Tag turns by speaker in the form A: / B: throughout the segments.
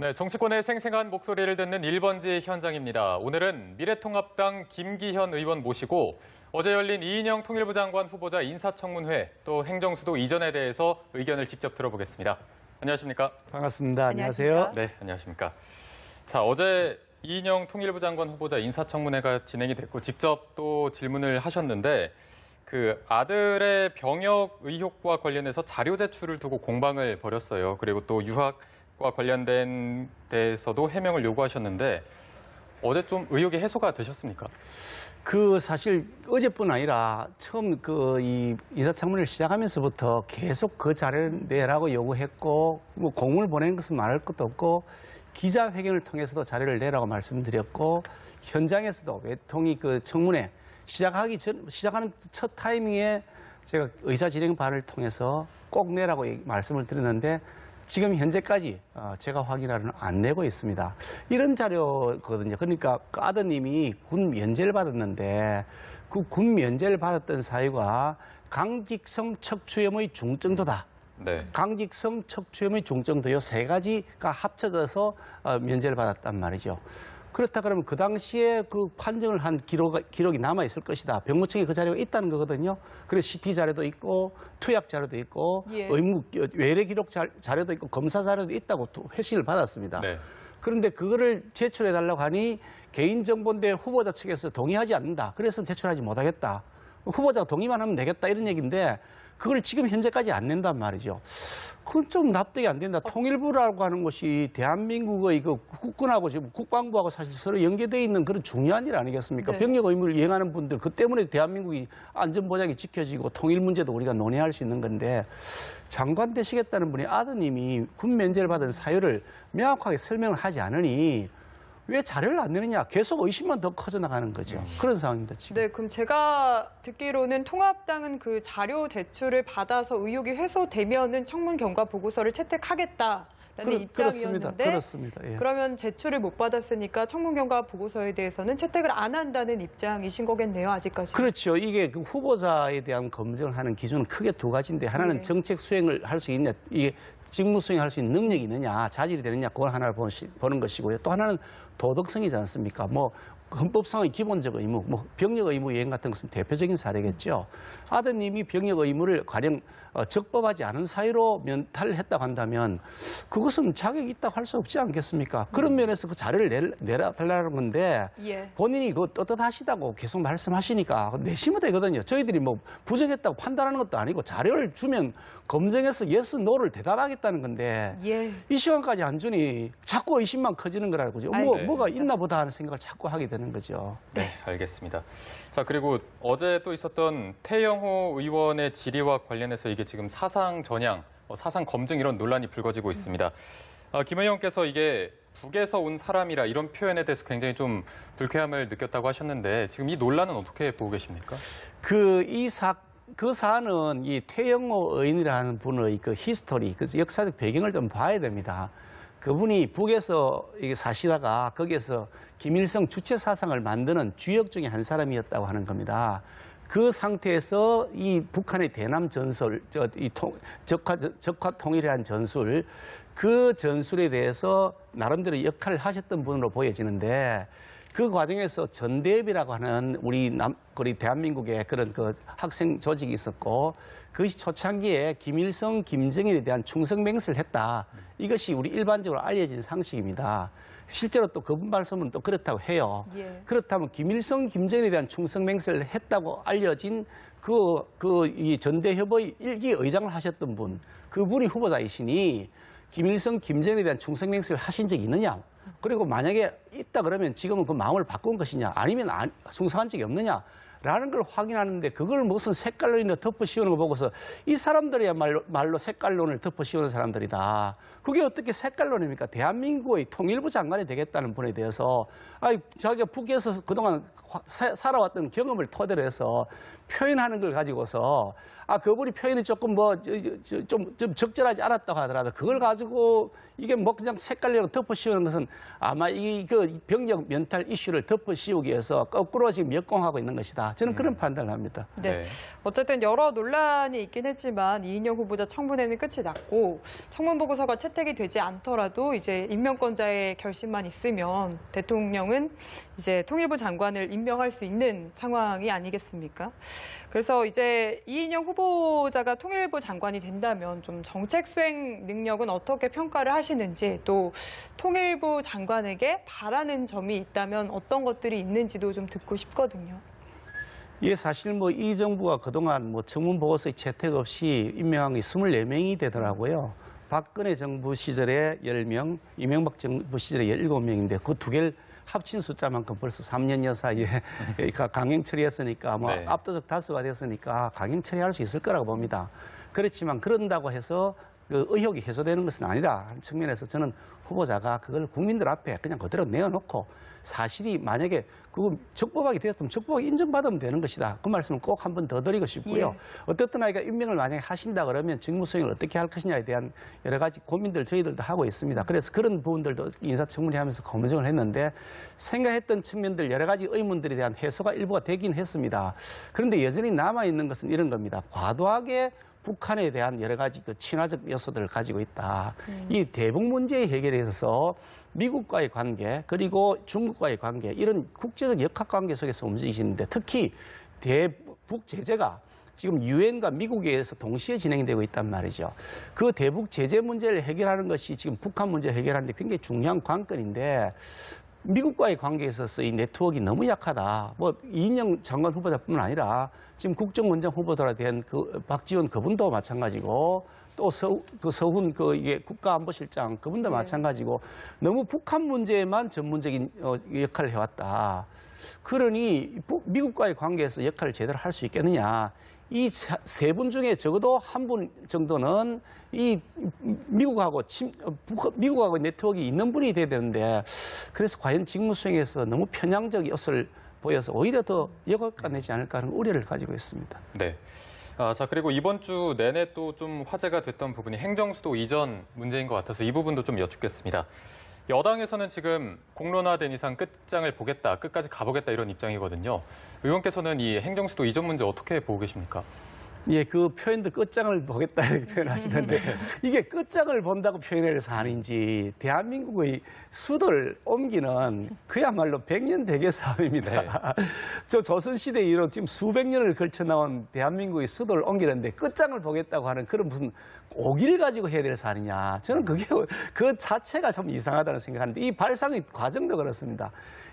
A: 네, 정치권의 생생한 목소리를 듣는 1번지 현장입니다. 오늘은 미래통합당 김기현 의원 모시고 어제 열린 이인영 통일부 장관 후보자 인사청문회 또 행정수도 이전에 대해서 의견을 직접 들어보겠습니다. 안녕하십니까?
B: 반갑습니다. 안녕하세요.
A: 네, 안녕하십니까? 자, 어제 이인영 통일부 장관 후보자 인사청문회가 진행이 됐고 직접 또 질문을 하셨는데 그 아들의 병역 의혹과 관련해서 자료 제출을 두고 공방을 벌였어요. 그리고 또 유학 과 관련된 데에서도 해명을 요구하셨는데 어제 좀 의혹이 해소가 되셨습니까?
B: 그 사실 어제뿐 아니라 처음 그 이 인사청문회를 시작하면서부터 계속 그 자료를 내라고 요구했고 뭐 공문을 보낸 것은 말할 것도 없고 기자회견을 통해서도 자료를 내라고 말씀드렸고 현장에서도 외통위 그 청문회 시작하기 전 시작하는 첫 타이밍에 제가 의사 진행 반을 통해서 꼭 내라고 말씀을 드렸는데 지금 현재까지 어, 제가 확인하는 안 내고 있습니다. 이런 자료거든요. 그러니까 그 아드님이 군 면제를 받았는데 그 군 면제를 받았던 사유가 강직성 척추염의 중증도다.
A: 네.
B: 강직성 척추염의 중증도 요 세 가지가 합쳐져서 어, 면제를 받았단 말이죠. 그렇다 그러면 그 당시에 그 판정을 한 기록, 기록이 남아 있을 것이다. 병무청에 그 자료가 있다는 거거든요. 그래서 CT 자료도 있고 투약 자료도 있고
C: 예.
B: 의무 외래 기록 자, 자료도 있고 검사 자료도 있다고 또 회신을 받았습니다.
A: 네.
B: 그런데 그거를 제출해 달라고 하니 개인정보인데 후보자 측에서 동의하지 않는다. 그래서 제출하지 못하겠다. 후보자가 동의만 하면 되겠다 이런 얘기인데 그걸 지금 현재까지 안 낸단 말이죠. 그건 좀 납득이 안 된다. 통일부라고 하는 것이 대한민국의 그 국군하고 지금 국방부하고 사실 서로 연계되어 있는 그런 중요한 일 아니겠습니까?
C: 네.
B: 병역 의무를 이행하는 분들 그 때문에 대한민국이 안전보장이 지켜지고 통일 문제도 우리가 논의할 수 있는 건데 장관 되시겠다는 분이 아드님이 군 면제를 받은 사유를 명확하게 설명을 하지 않으니 왜 자료를 안 내느냐 계속 의심만 더 커져나가는 거죠. 그런 상황입니다 지금.
C: 네, 그럼 제가 듣기로는 통합당은 그 자료 제출을 받아서 의혹이 해소되면은 청문 경과 보고서를 채택하겠다라는
B: 그렇-
C: 입장이었는데
B: 그렇습니다. 예.
C: 그러면 제출을 못 받았으니까 청문 경과 보고서에 대해서는 채택을 안 한다는 입장이신 거겠네요, 아직까지.
B: 그렇죠. 이게 그 후보자에 대한 검증을 하는 기준은 크게 두 가지인데 하나는
C: 네.
B: 정책 수행을 할 수 있냐, 이게 직무 수행할 수 있는 능력이 있느냐, 자질이 되느냐, 그걸 하나를 보는 것이고요. 또 하나는 도덕성이지 않습니까? 뭐 헌법상의 기본적 의무, 뭐 병역 의무 이행 같은 것은 대표적인 사례겠죠. 아드님이 병역 의무를 가령 어, 적법하지 않은 사유로 면탈을 했다고 한다면 그것은 자격이 있다고 할 수 없지 않겠습니까? 그런 면에서 그 자료를 내, 내달라는 건데
C: 예.
B: 본인이 그 떳떳하시다고 계속 말씀하시니까 내시면 되거든요. 저희들이 뭐 부정했다고 판단하는 것도 아니고 자료를 주면 검증해서 예스, 노를 대답하겠다는 건데
C: 예.
B: 이 시간까지 안 주니 자꾸 의심만 커지는 거라고 그죠. 뭐,
C: 알겠습니다.
B: 뭐가 있나 보다 하는 생각을 자꾸 하게 되는 거죠.
A: 네, 알겠습니다. 자, 그리고 어제 또 있었던 태영호 의원의 질의와 관련해서 이게 지금 사상 전향, 어, 사상 검증 이런 논란이 불거지고 있습니다. 아, 김 의원께서 이게 북에서 온 사람이라 이런 표현에 대해서 굉장히 좀 불쾌함을 느꼈다고 하셨는데 지금 이 논란은 어떻게 보고 계십니까?
B: 그 이 사, 그 사안은 이 태영호 의원이라는 분의 그 히스토리, 그 역사적 배경을 좀 봐야 됩니다. 그분이 북에서 이게 사시다가 거기에서 김일성 주체 사상을 만드는 주역 중에 한 사람이었다고 하는 겁니다. 그 상태에서 이 북한의 대남 전술, 저, 이 통, 적화, 적화 통일이라는 전술, 그 전술에 대해서 나름대로 역할을 하셨던 분으로 보여지는데 그 과정에서 전대협이라고 하는 우리 남, 우리 대한민국의 그런 그 학생 조직이 있었고 그것이 초창기에 김일성, 김정일에 대한 충성 맹세를 했다. 이것이 우리 일반적으로 알려진 상식입니다. 실제로 또 그분 말씀은 또 그렇다고 해요.
C: 예.
B: 그렇다면 김일성, 김정일에 대한 충성 맹세를 했다고 알려진 그, 그, 이 전대협의 일기 의장을 하셨던 분, 그분이 후보자이시니 김일성, 김정일에 대한 충성 맹세를 하신 적이 있느냐? 그리고 만약에 있다 그러면 지금은 그 마음을 바꾼 것이냐? 아니면 안- 충성한 적이 없느냐? 라는 걸 확인하는데 그걸 무슨 색깔론이나 덮어 씌우는 거 보고서 이 사람들이야말로 말로 색깔론을 덮어 씌우는 사람들이다. 그게 어떻게 색깔론입니까? 대한민국의 통일부 장관이 되겠다는 분에 대해서 아이 자기가 북에서 그동안 화- 사- 살아왔던 경험을 토대로 해서 표현하는 걸 가지고서 아 그분이 표현이 조금 뭐좀좀 적절하지 않았다고 하더라도 그걸 가지고 이게 뭐 그냥 색깔론을 덮어 씌우는 것은 아마 이 그 병력 면탈 이슈를 덮어 씌우기 위해서 거꾸로 지금 역공하고 있는 것이다. 저는 그런 판단을 합니다.
C: 네. 어쨌든 여러 논란이 있긴 했지만 이인영 후보자 청문회는 끝이 났고 청문 보고서가 채택이 되지 않더라도 이제 임명권자의 결심만 있으면 대통령은 이제 통일부 장관을 임명할 수 있는 상황이 아니겠습니까? 그래서 이제 이인영 후보자가 통일부 장관이 된다면 좀 정책 수행 능력은 어떻게 평가를 하시는지 또 통일부 장관에게 바라는 점이 있다면 어떤 것들이 있는지도 좀 듣고 싶거든요.
B: 이게 사실 뭐 이 정부가 그동안 뭐 청문 보고서의 채택 없이 임명한 게 24명이 되더라고요. 박근혜 정부 시절에 10명, 이명박 정부 시절에 17명인데 그 두 개를 합친 숫자만큼 벌써 3년여 사이에 그러니까 강행 처리했으니까 뭐
A: 네.
B: 압도적 다수가 됐으니까 강행 처리할 수 있을 거라고 봅니다. 그렇지만 그런다고 해서 그 의혹이 해소되는 것은 아니라 하는 측면에서 저는 후보자가 그걸 국민들 앞에 그냥 그대로 내어놓고 사실이 만약에 그거 적법하게 되었다면 적법하게 인정받으면 되는 것이다. 그 말씀을 꼭 한 번 더 드리고 싶고요. 어떻든 아이가 임명을 만약에 하신다 그러면 직무 수행을 어떻게 할 것이냐에 대한 여러 가지 고민들 저희들도 하고 있습니다. 그래서 그런 부분들도 인사청문회 하면서 검증을 했는데 생각했던 측면들 여러 가지 의문들에 대한 해소가 일부가 되긴 했습니다. 그런데 여전히 남아있는 것은 이런 겁니다. 과도하게 북한에 대한 여러 가지 그 친화적 요소들을 가지고 있다. 이 대북 문제의 해결에 있어서 미국과의 관계 그리고 중국과의 관계 이런 국제적 역학 관계 속에서 움직이시는데 특히 대북 제재가 지금 유엔과 미국에 의해서 동시에 진행되고 있단 말이죠. 그 대북 제재 문제를 해결하는 것이 지금 북한 문제 해결하는 데 굉장히 중요한 관건인데 미국과의 관계에 있어서 이 네트워크가 너무 약하다. 뭐 이인영 장관 후보자뿐만 아니라 지금 국정원장 후보들에 대한 그 박지원 그분도 마찬가지고 또 서, 그 서훈 그 이게 국가안보실장 그분도
C: 네.
B: 마찬가지고 너무 북한 문제에만 전문적인 어, 역할을 해왔다. 그러니 북- 미국과의 관계에서 역할을 제대로 할 수 있겠느냐. 이 세 분 중에 적어도 한 분 정도는 이 미국하고 침, 어, 북- 미국하고 네트워크가 있는 분이 돼야 되는데 그래서 과연 직무 수행에서 너무 편향적 요소를 보여서 오히려 더 역효과 내지 않을까 하는 우려를 가지고 있습니다.
A: 네. 아, 자, 그리고 이번 주 내내 또 좀 화제가 됐던 부분이 행정수도 이전 문제인 것 같아서 이 부분도 좀 여쭙겠습니다. 여당에서는 지금 공론화된 이상 끝장을 보겠다, 끝까지 가보겠다 이런 입장이거든요. 의원께서는 이 행정수도 이전 문제 어떻게 보고 계십니까?
B: 예, 그 표현도 끝장을 보겠다 이렇게 표현하시는데 이게 끝장을 본다고 표현해서 아닌지 대한민국의 수도를 옮기는 그야말로 백년 대계 사업입니다. 저 조선시대 이후로 지금 수백 년을 걸쳐 나온 대한민국의 수도를 옮기는데 끝장을 보겠다고 하는 그런 무슨 오기를 가지고 해야 될 사안이냐. 저는 그게 그 자체가 참 이상하다는 생각하는데 이 발상의 과정도 그렇습니다.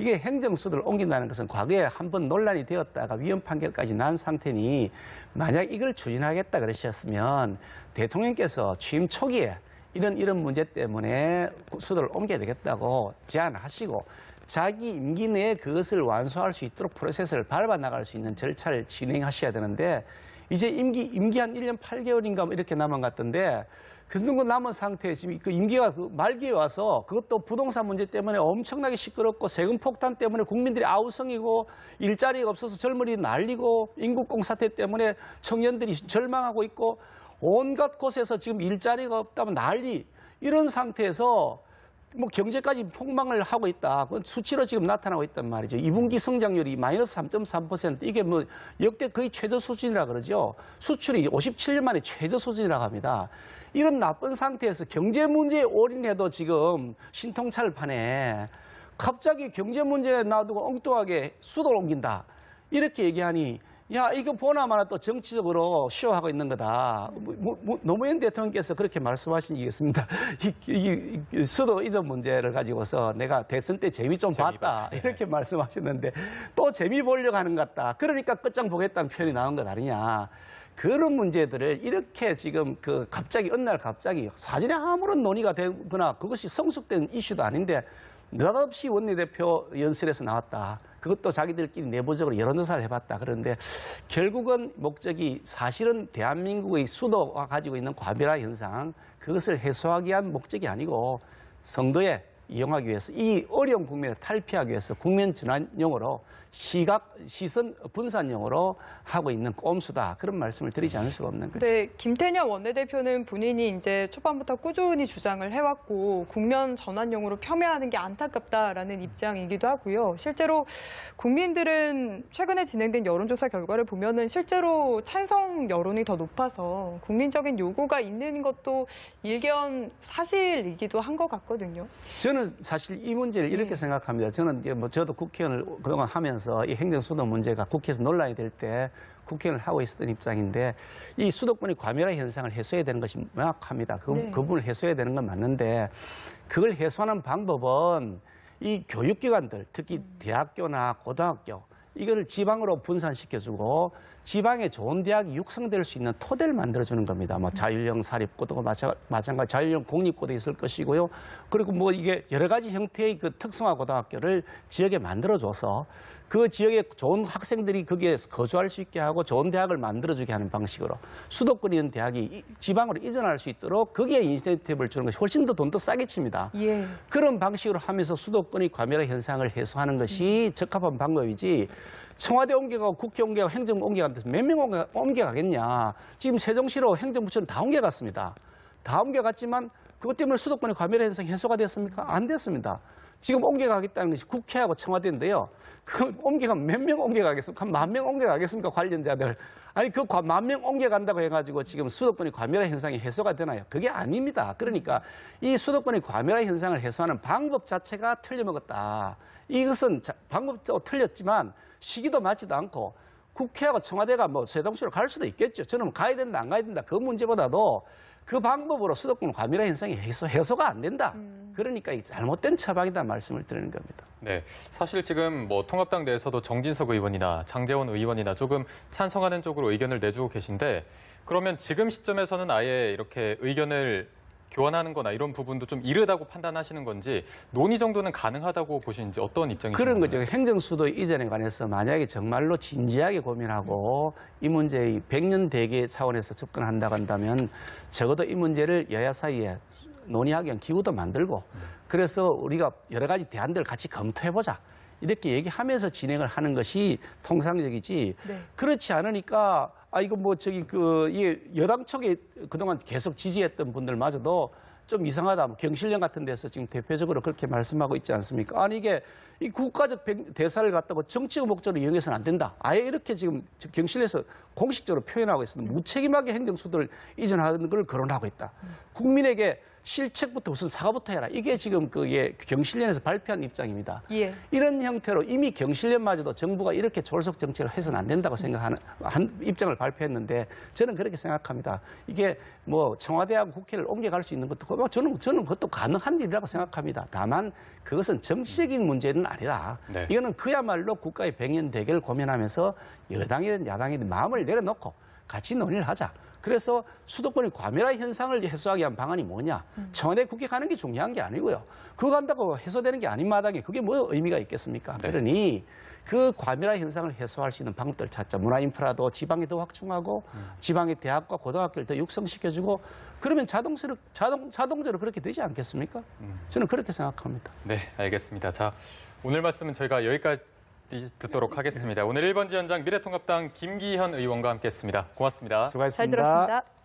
B: 이게 행정수도를 옮긴다는 것은 과거에 한 번 논란이 되었다가 위헌 판결까지 난 상태니 만약 이걸 추진하겠다 그러셨으면 대통령께서 취임 초기에 이런 이런 문제 때문에 수도를 옮겨야 되겠다고 제안하시고 자기 임기 내에 그것을 완수할 수 있도록 프로세스를 밟아 나갈 수 있는 절차를 진행하셔야 되는데 이제 임기 임기 한 1년 8개월인가 뭐 이렇게 남은 것 같던데 그 정도 남은 상태에 지금 그 임기가 그 말기에 와서 그것도 부동산 문제 때문에 엄청나게 시끄럽고 세금 폭탄 때문에 국민들이 아우성이고 일자리가 없어서 젊은이 난리고 인구공 사태 때문에 청년들이 절망하고 있고 온갖 곳에서 지금 일자리가 없다면 난리. 이런 상태에서 뭐 경제까지 폭망을 하고 있다. 그건 수치로 지금 나타나고 있단 말이죠. 2분기 성장률이 마이너스 3.3% 이게 뭐 역대 거의 최저 수준이라 그러죠. 수출이 57년 만에 최저 수준이라고 합니다. 이런 나쁜 상태에서 경제 문제에 올인해도 지금 신통차를 파네. 갑자기 경제 문제 에 놔두고 엉뚱하게 수도를 옮긴다. 이렇게 얘기하니 야 이거 보나마나 또 정치적으로 쇼하고 있는 거다. 뭐, 뭐, 뭐, 노무현 대통령께서 그렇게 말씀하신 게 있습니다. 이, 이, 이 수도 이전 문제를 가지고서 내가 대선 때 재미 좀
A: 재미
B: 봤다.
A: 봤다.
B: 이렇게 말씀하셨는데 또 재미 보려고 하는 것 같다. 그러니까 끝장 보겠다는 표현이 나온 것 아니냐. 그런 문제들을 이렇게 지금 그 갑자기 어느 날 갑자기 사전에 아무런 논의가 되거나 그것이 성숙된 이슈도 아닌데 느닷없이 원내대표 연설에서 나왔다. 그것도 자기들끼리 내부적으로 여론조사를 해봤다. 그런데 결국은 목적이 사실은 대한민국의 수도가 가지고 있는 과밀화 현상 그것을 해소하기 위한 목적이 아니고 성도의 이용하기 위해서 이 어려운 국면을 탈피하기 위해서 국면 전환용으로 시각 시선 분산용으로 하고 있는 꼼수다 그런 말씀을 드리지 않을 수가 없는 거죠.
C: 근데 김태년 원내대표는 본인이 이제 초반부터 꾸준히 주장을 해왔고 국면 전환용으로 폄훼하는 게 안타깝다라는 입장이기도 하고요. 실제로 국민들은 최근에 진행된 여론조사 결과를 보면은 실제로 찬성 여론이 더 높아서 국민적인 요구가 있는 것도 일견 사실이기도 한 것 같거든요.
B: 저는 사실 이 문제를 이렇게
C: 네.
B: 생각합니다. 저는 이제 뭐 저도 국회의원을 그동안 하면서 이 행정수도 문제가 국회에서 논란이 될 때 국회의원을 하고 있었던 입장인데 이 수도권의 과밀화 현상을 해소해야 되는 것이 명확합니다. 그,
C: 네.
B: 그 부분을 해소해야 되는 건 맞는데 그걸 해소하는 방법은 이 교육기관들 특히 대학교나 고등학교 이거를 지방으로 분산시켜주고 지방에 좋은 대학이 육성될 수 있는 토대를 만들어주는 겁니다. 뭐 자율형 사립고도 마찬- 마찬가지 자율형 공립고도 있을 것이고요. 그리고 뭐 이게 여러 가지 형태의 그 특성화 고등학교를 지역에 만들어줘서 그 지역에 좋은 학생들이 거기에 거주할 수 있게 하고 좋은 대학을 만들어주게 하는 방식으로 수도권에 있는 대학이 이- 지방으로 이전할 수 있도록 거기에 인센티브를 주는 것이 훨씬 더돈더 싸게 칩니다.
C: 예.
B: 그런 방식으로 하면서 수도권의 과밀화 현상을 해소하는 것이 적합한 방법이지 청와대 옮겨가고 국회 옮겨가고 행정부 옮겨가는데 몇명 옮겨, 옮겨가겠냐. 지금 세종시로 행정부처는 다 옮겨갔습니다. 다 옮겨갔지만 그것 때문에 수도권의 과밀화 현상이 해소가 됐습니까? 안 됐습니다. 지금 옮겨가겠다는 것이 국회하고 청와대인데요. 그 옮겨가면 몇 명 옮겨가겠습니까? 한 만 명 옮겨가겠습니까? 관련자들. 아니 그 만 명 옮겨간다고 해가지고 지금 수도권의 과밀화 현상이 해소가 되나요? 그게 아닙니다. 그러니까 이 수도권의 과밀화 현상을 해소하는 방법 자체가 틀려먹었다. 이것은 자- 방법도 틀렸지만 시기도 맞지도 않고 국회하고 청와대가 뭐 세동시로 갈 수도 있겠죠. 저는 가야 된다, 안 가야 된다. 그 문제보다도 그 방법으로 수도권 과밀화 현상이 해소, 해소가 안 된다. 그러니까 이 잘못된 처방이다 말씀을 드리는 겁니다.
A: 네, 사실 지금 뭐 통합당 내에서도 정진석 의원이나 장재원 의원이나 조금 찬성하는 쪽으로 의견을 내주고 계신데 그러면 지금 시점에서는 아예 이렇게 의견을 교환하는 거나 이런 부분도 좀 이르다고 판단하시는 건지 논의 정도는 가능하다고 보시는지 어떤 입장이신가요?
B: 그런 거죠. 행정수도 이전에 관해서 만약에 정말로 진지하게 고민하고 이 문제의 백년 대계 차원에서 접근한다고 한다면 적어도 이 문제를 여야 사이에 논의하기 위한 기구도 만들고 그래서 우리가 여러 가지 대안들을 같이 검토해보자. 이렇게 얘기하면서 진행을 하는 것이 통상적이지
C: 네.
B: 그렇지 않으니까 아 이거 뭐 저기 그 이게 여당 쪽에 그동안 계속 지지했던 분들마저도 좀 이상하다. 뭐 경실련 같은 데서 지금 대표적으로 그렇게 말씀하고 있지 않습니까? 아니 이게 이 국가적 백- 대사를 갖다가 정치적 목적으로 이용해서는 안 된다. 아예 이렇게 지금 경실에서 공식적으로 표현하고 있습니다. 무책임하게 행정 수도를 이전하는 걸 거론하고 있다. 국민에게 실책부터 무슨 사과부터 해라. 이게 지금 그 예, 경실련에서 발표한 입장입니다.
C: 예.
B: 이런 형태로 이미 경실련마저도 정부가 이렇게 졸속 정책을 해서는 안 된다고 생각하는 한 입장을 발표했는데 저는 그렇게 생각합니다. 이게 뭐 청와대하고 국회를 옮겨갈 수 있는 것도 뭐 저는 저는 그것도 가능한 일이라고 생각합니다. 다만 그것은 정치적인 문제는 아니다.
A: 네.
B: 이거는 그야말로 국가의 백년 대결을 고민하면서 여당이든 야당이든 마음을 내려놓고 같이 논의를 하자. 그래서 수도권의 과밀화 현상을 해소하기 위한 방안이 뭐냐? 청와대 국회 가는 게 중요한 게 아니고요. 그거 간다고 해소되는 게 아닌 마당에 그게 뭐 의미가 있겠습니까?
A: 네.
B: 그러니 그 과밀화 현상을 해소할 수 있는 방법들 찾자. 문화 인프라도 지방에 더 확충하고 지방의 대학과 고등학교를 더 육성시켜주고 그러면 자동스럽 자동 자동적으로 그렇게 되지 않겠습니까? 저는 그렇게 생각합니다.
A: 네, 알겠습니다. 자, 오늘 말씀은 저희가 여기까지 듣도록 하겠습니다. 오늘 1번 지원장 미래통합당 김기현 의원과 함께했습니다. 고맙습니다.
B: 수고하셨습니다.
C: 잘 들었습니다.